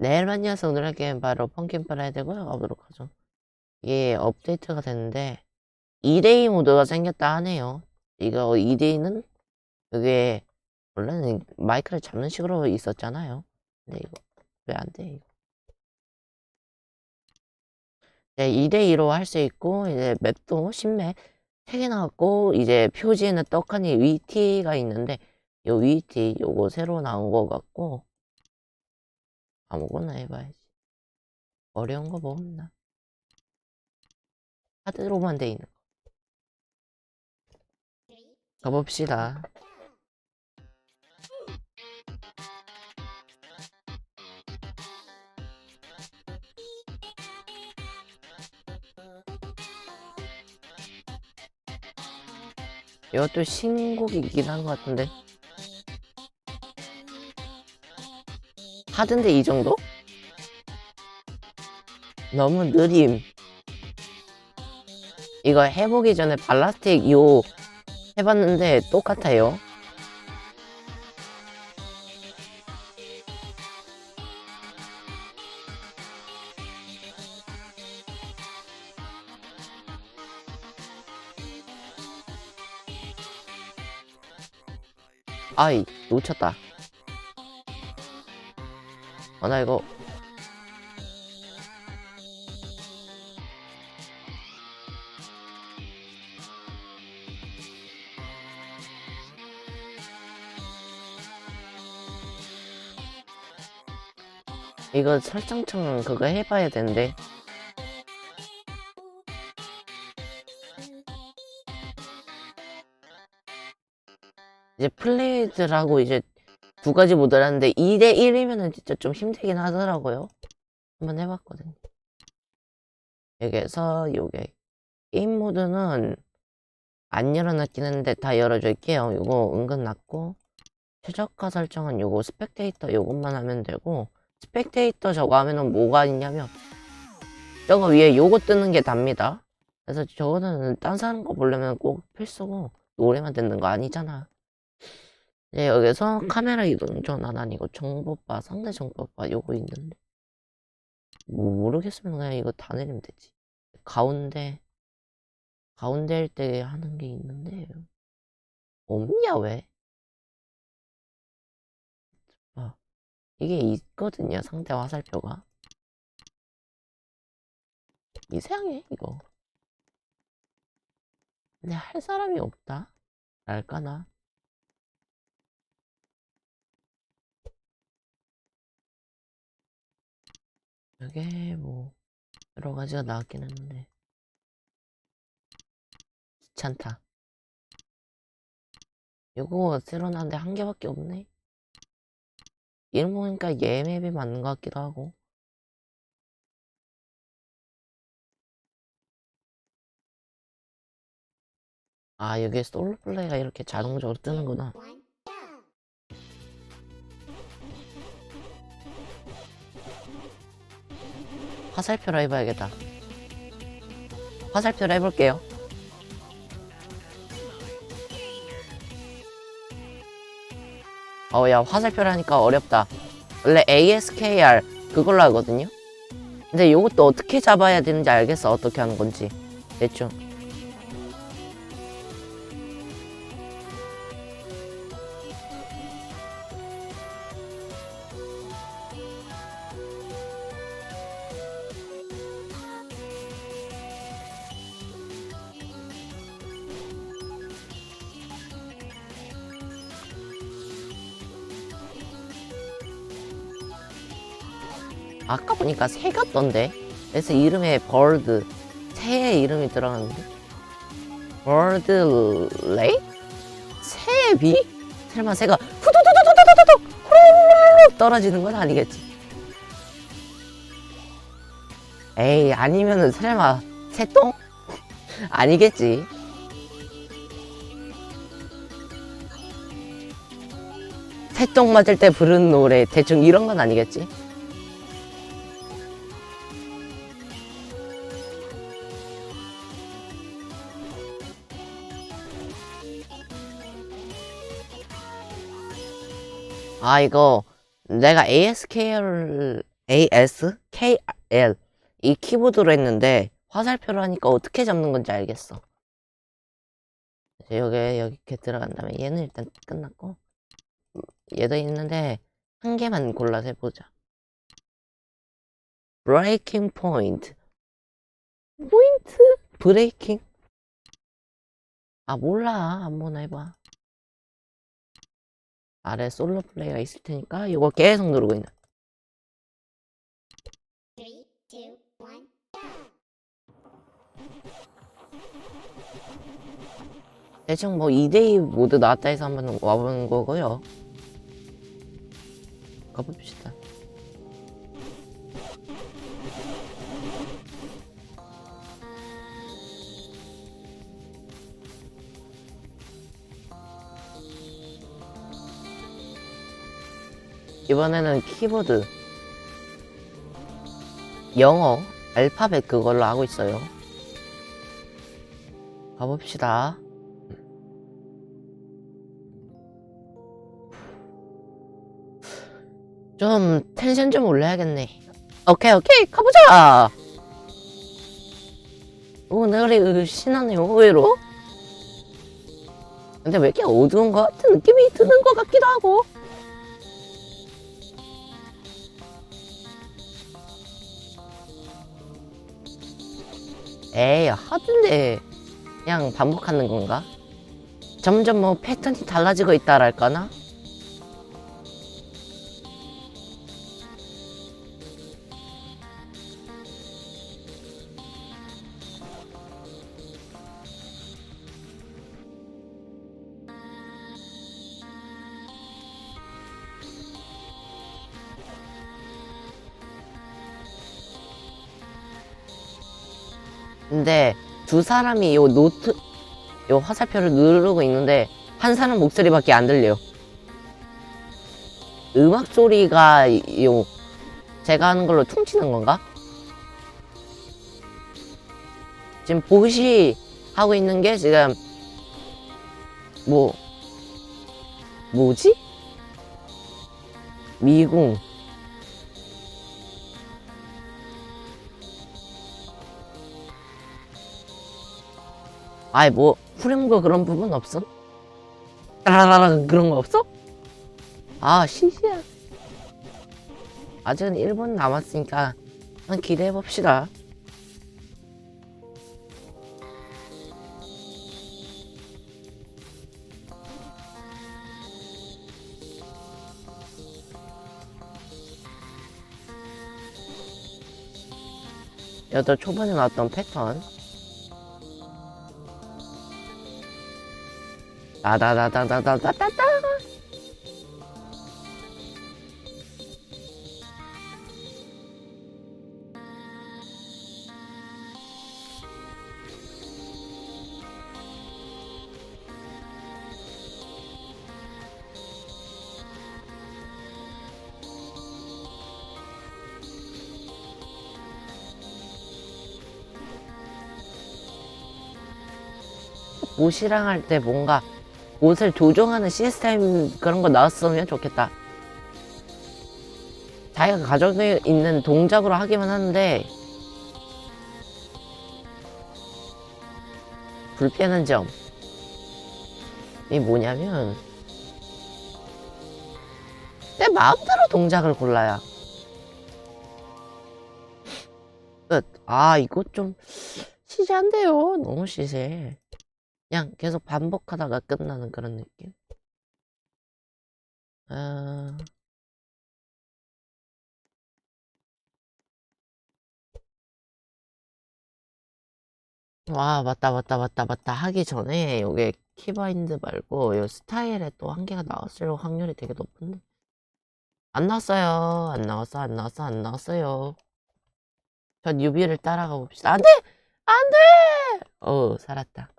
내일만 이어서 오늘 할 게임 바로 펑킨 프라이드고요. 가보도록 하죠. 이게 업데이트가 됐는데 2대2 모드가 생겼다 하네요. 이거 2대2는 그게 원래는 마이크를 잡는 식으로 있었잖아요. 근데 이거 왜 안 돼? 이거. 네, 2대2로 할 수 있고 이제 맵도 신맵 3개 나왔고 이제 표지에는 떡하니 위티가 있는데 요 위티 요거 새로 나온 거 같고 아무거나 해봐야지. 어려운 거 뭐 없나? 하드로만 돼 있는 거. 가봅시다. 이것도 신곡이긴 한 것 같은데. 하던데 이 정도? 너무 느림. 이거 해보기 전에 발라스틱 요 해봤는데 똑같아요. 아이 놓쳤다. 아 나 이거 이거 설정창 그거 해봐야 되는데. 이제 플레이드라고 이제 두 가지 모드를 하는데 2대 1이면은 진짜 좀 힘들긴 하더라고요. 한번 해봤거든요. 여기에서 요게 게임 모드는 안 열어놨긴 했는데 다 열어줄게요. 요거 은근 낮고 최저가 설정은 요거 스펙테이터 요것만 하면 되고 스펙테이터 저거 하면은 뭐가 있냐면 저거 위에 요거 뜨는 게 답니다. 그래서 저거는 딴 사람 거 보려면 꼭 필수고 노래만 듣는 거 아니잖아. 네, 여기서 카메라 이동 전환 아니고 정보바, 상대 정보바 요거 있는데 뭐 모르겠으면 그냥 이거 다 내리면 되지. 가운데 가운데 할 때 하는 게 있는데 없냐 왜? 아, 이게 있거든요 상대 화살표가 이상해 이거. 근데 할 사람이 없다. 알까나? 이게 뭐 여러 가지가 나왔긴 했는데 귀찮다. 이거 새로 나왔는데 한 개밖에 없네. 이름 보니까 예맵이 맞는 것 같기도 하고. 아, 여기에 솔로 플레이가 이렇게 자동적으로 뜨는구나. 화살표로 해봐야겠다. 화살표로 해볼게요. 어, 야, 화살표로 하니까 어렵다. 원래 ASKR 그걸로 하거든요? 근데 이것도 어떻게 잡아야 되는지 알겠어. 어떻게 하는 건지. 대충. 아까 보니까 새 같던데. 그래서 이름에 벌드, 새의 이름이 들어갔는데. 벌드 레이? 새의 비? 설마 새가 후두두두두두두두 후루루루루 떨어지는 건 아니겠지? 에이 아니면은 설마 새똥? 아니겠지? 새똥 맞을 때 부르는 노래 대충 이런 건 아니겠지? 아, 이거 내가 ASKR, ASKL 이 키보드로 했는데 화살표로 하니까 어떻게 잡는 건지 알겠어. 여기 여기 이렇게 들어간 다음에 얘는 일단 끝났고 음, 얘도 있는데 한 개만 골라서 해보자. 브레이킹 포인트 포인트 브레이킹 아 몰라. 한번 해봐 아래 솔로 플레이가 있을 테니까 이거 계속 누르고 있는. 대충 뭐 2대2 모드 나왔다 해서 한번 와보는 거고요 가봅시다 이번에는 키보드 영어 알파벳 그걸로 하고 있어요 가봅시다 좀 텐션 좀 올려야겠네. 오케이 오케이 가보자. 오늘이 신나네요 의외로. 근데 왜 이렇게 어두운 것 같은 느낌이 드는 것 같기도 하고. 에이 하던데 그냥 반복하는 건가? 점점 뭐 패턴이 달라지고 있다랄까나? 근데 두 사람이 요 노트 요 화살표를 누르고 있는데 한 사람 목소리밖에 안 들려. 음악 소리가 이- 요 제가 하는 걸로 퉁치는 건가? 지금 보시 하고 있는 게 지금 뭐 뭐지? 미궁 아이 뭐 후렴구 그런 부분 없음? 따라라라 그런 거 없어? 아 시시야 아직은 1분 남았으니까 한번 기대해 봅시다 여덟 초반에 나왔던 패턴 따다다다다다다다. 옷이랑 할 때 뭔가 옷을 조종하는 시스템 그런 거 나왔으면 좋겠다. 자기가 가지고 있는 동작으로 하기만 하는데 불편한 점 이 뭐냐면 내 마음대로 동작을 골라야 끝. 아 이거 좀 시시한데요. 너무 시시해. 그냥 계속 반복하다가 끝나는 그런 느낌. 아... 와, 맞다, 맞다, 맞다, 맞다. 하기 전에 요게 키바인드 말고 요 스타일에 또 한 개가 나왔을 확률이 되게 높은데. 안 나왔어요. 안 나왔어, 안 나왔어, 안 나왔어요. 전 유비를 따라가 봅시다. 안 돼! 안 돼! 어, 살았다.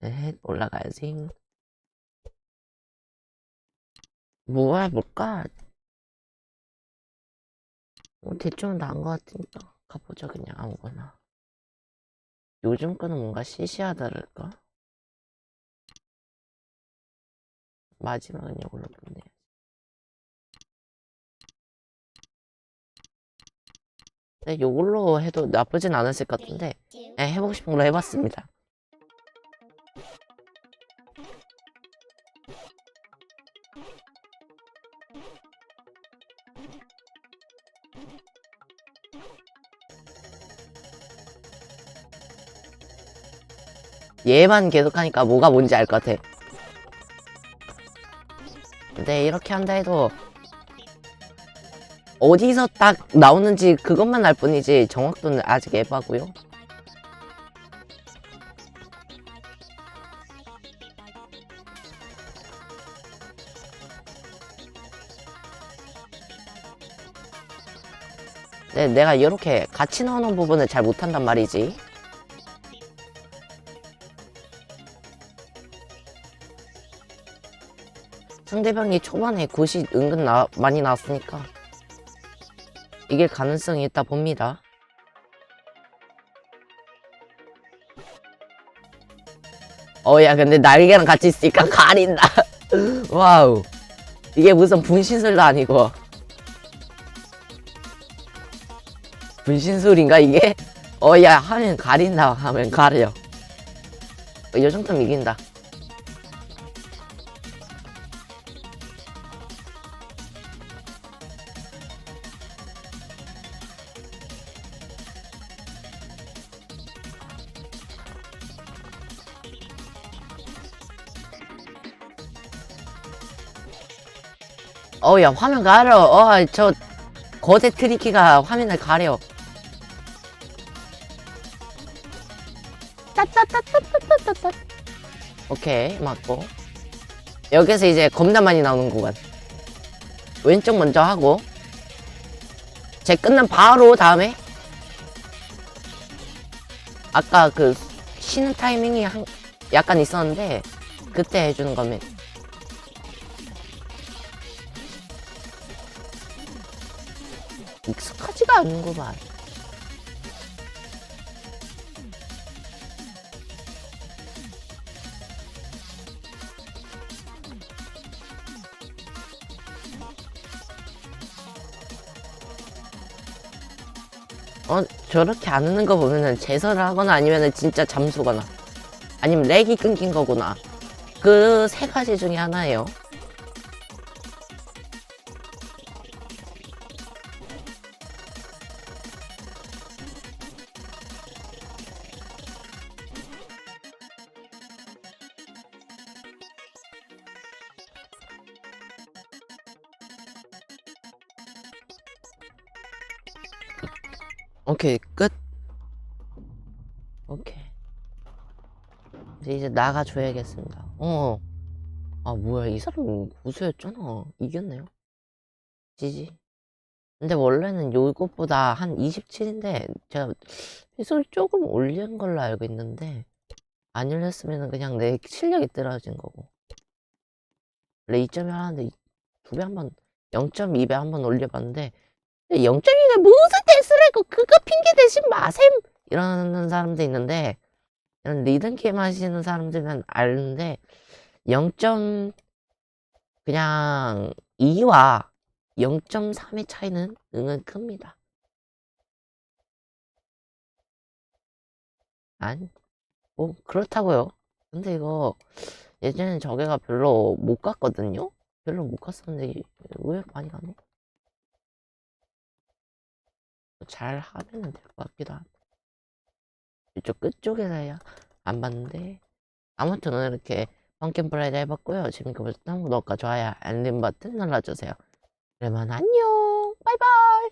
네, 올라가야지. 뭐 해볼까? 뭐 대충 나은 것 같으니까 가보자 그냥 아무거나. 요즘 거는 뭔가 시시하다랄까? 마지막은 이걸로 보내. 근데 요걸로 해도 나쁘진 않았을 것 같은데 예, 해보고 싶은 걸로 해봤습니다. 얘만 계속하니까 뭐가 뭔지 알 것 같아. 근데 이렇게 한다 해도 어디서 딱 나오는지 그것만 알 뿐이지 정확도는 아직 애바고요. 네, 내가 이렇게 같이 나오는 부분을 잘 못한단 말이지. 상대방이 초반에 굿이 은근 나, 많이 나왔으니까 이길 가능성이 있다 봅니다. 어, 야, 근데 날개랑 같이 있으니까 가린다. 와우. 이게 무슨 분신술도 아니고. 분신술인가, 이게? 어, 야, 하면 가린다. 하면 가려. 정도면 이긴다. 어, 야, 화면 가려. 어, 저, 거대 트리키가 화면을 가려. 따따따따따따따. 오케이, 맞고. 여기서 이제 겁나 많이 나오는 구간. 왼쪽 먼저 하고. 제 끝난 바로 다음에. 아까 그, 쉬는 타이밍이 한, 약간 있었는데, 그때 해주는 거면. 익숙하지가 않는구만. 저렇게 안 하는 거 보면은 재설을 하거나 아니면은 진짜 잠수거나 아니면 렉이 끊긴 거구나. 그 세 가지 중에 하나예요. 오케이 끝. 오케이. 이제 나가줘야겠습니다. 어. 아 뭐야. 이 사람 우수였잖아. 이겼네요. 지지. 근데 원래는 요것보다 한 27인데 제가 빗을 조금 올린 걸로 알고 있는데 안 올렸으면 그냥 내 실력이 떨어진 거고. 원래 2.1 하는데 두 배 한번 0.2배 한번 올려봤는데 0.2가 무슨 테스 트라고 그거 핑계 대지 마셈 이러는 사람도 있는데 이런 리듬 게임 하시는 사람들은 아는데 0. 그냥 2와 0.3의 차이는 응은 큽니다. 아니 뭐 그렇다고요. 근데 이거 예전엔 저게가 별로 못 갔거든요. 별로 못 갔었는데 왜 많이 가네? 잘 하면 될 것 같기도 하고. 이쪽 끝쪽에서야 안 봤는데. 아무튼 오늘 이렇게 펑킨 프라이드 해봤고요. 재밌게 보셨다면 구독과 좋아요 알림 버튼 눌러주세요. 그러면 안녕. 바이바이